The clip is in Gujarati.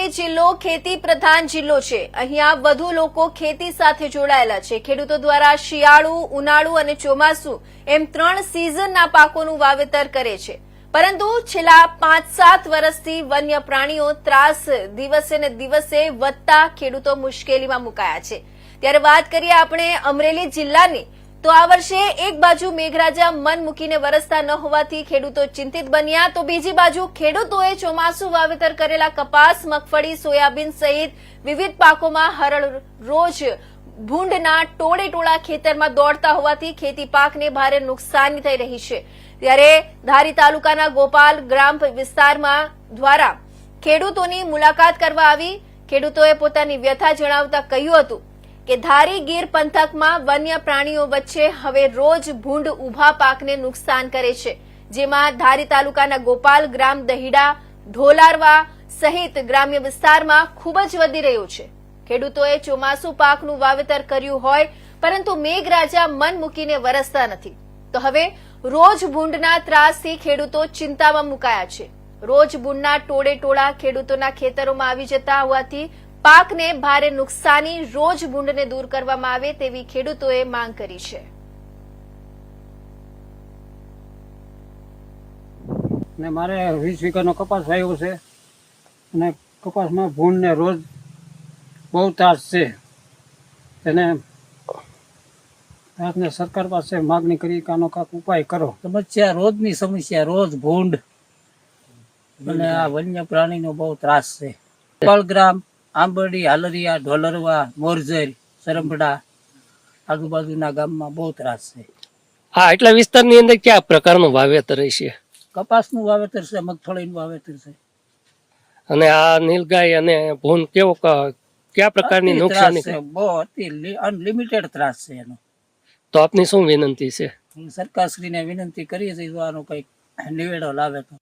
અમરેલી જિલ્લો ખેતી પ્રધાન જિલ્લો છે. અહીંયા વધુ લોકો ખેતી સાથે જોડાયેલા છે. ખેડૂતો દ્વારા શિયાળુ, ઉનાળુ અને ચોમાસું એમ ત્રણ સિઝનના પાકોનું વાવેતર કરે છે. પરંતુ છેલ્લા પાંચ સાત વર્ષથી વન્ય પ્રાણીઓ ત્રાસ દિવસે ને દિવસે વધતા ખેડૂતો મુશ્કેલીમાં મુકાયા છે. ત્યારે વાત કરીએ આપણે અમરેલી જિલ્લાની. તો આ વર્ષે એક બાજુ મેઘરાજા મન મૂકીને વરસતા ન હોવાથી ખેડૂતો ચિંતિત બન્યા. તો બીજી બાજુ ખેડૂતોએ ચોમાસું વાવેતર કરેલા કપાસ, મગફળી, સોયાબીન સહિત વિવિધ પાકોમાં હરળ રોજ ભૂંડના ટોળે ટોળા ખેતરમાં દોડતા હોવાથી ખેતી પાકને ભારે નુકસાની થઈ રહી છે. ત્યારે ધારી તાલુકાના ગોપાલ ગ્રામ વિસ્તારમાં દ્વારા ખેડૂતોની મુલાકાત કરવા આવી. ખેડૂતોએ પોતાની વ્યથા જણાવતા કહ્યું હતું કે ધારી ગીર પંથકમાં વન્ય પ્રાણીઓ વચ્ચે હવે રોજ ભૂંડ ઊભા પાકને નુકસાન કરે છે. જેમાં ધારી તાલુકાના ગોપાલ, ગ્રામ દહીડા, ઢોલારવા સહિત ગ્રામ્ય વિસ્તારમાં ખૂબ જ વધી રહ્યું છે. ખેડૂતોએ ચોમાસુ પાકનું વાવેતર કર્યું હોય, પરંતુ મેઘરાજા મન મૂકીને વરસતા નથી. તો હવે રોજ ભૂંડના ત્રાસથી ખેડૂતો ચિંતામાં મુકાયા છે. રોજ ભૂંડના ટોળે ટોળા ખેડૂતોના ખેતરોમાં આવી જતા હોવાથી પાકને ભારે નુકસાની રોજ ભૂંડને દૂર કરવામાં આવે તેવી ખેડૂતોએ માંગ કરી છે. ને મારે વીસ વીઘાનો કપાસ વાવ્યો છે અને કપાસમાં ભૂંડને રોજ બહુ ત્રાસ છે. તેને ત્રાસને સરકાર પાસે માગણી કરી કે આનો કાંક ઉપાય કરો. સમસ્યા રોજની સમસ્યા રોજ ભૂંડ. અને આ વન્ય પ્રાણીનો બહુ ત્રાસ છે. પળગ્રામ આંબરડી હાલરિયા ઢોલરવા મોરજર સરંભડા આજુબાજુના ગામમાં બહુ ત્રાસ છે. હા એટલા વિસ્તારની અંદર કયા પ્રકારનું વાવેતર છે? કપાસનું વાવેતર છે મગફળીનું વાવેતર છે. અને આ નીલગાય અને ભૂન કેવો કયા પ્રકારની નુકસાની છે બહુ અતિ અનલિમિટેડ ત્રાસ છે એનો. તો આપની શું વિનંતી છે? સરકારશ્રીને વિનંતી કરીએ છીએ જો આનો કંઈક નિવેડો લાવે તો.